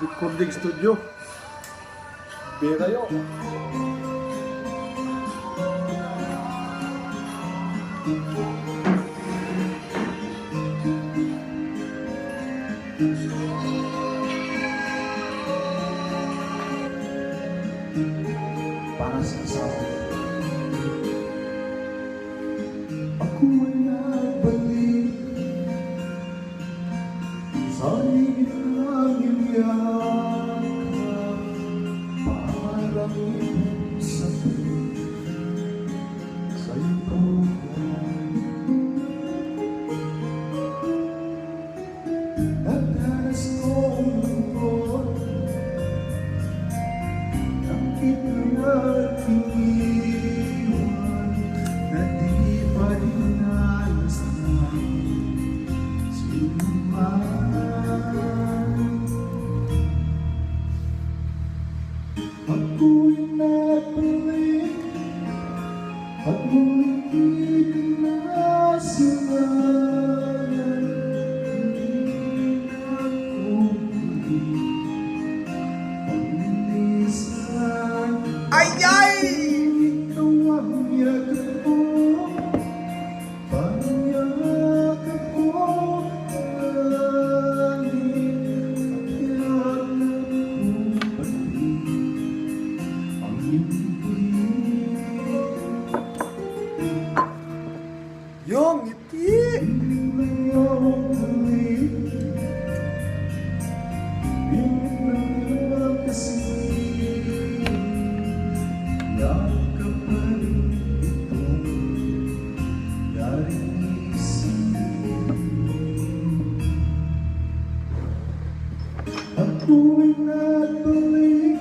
recording studio. Bira yun. Para sa asawa. Amen. not believe.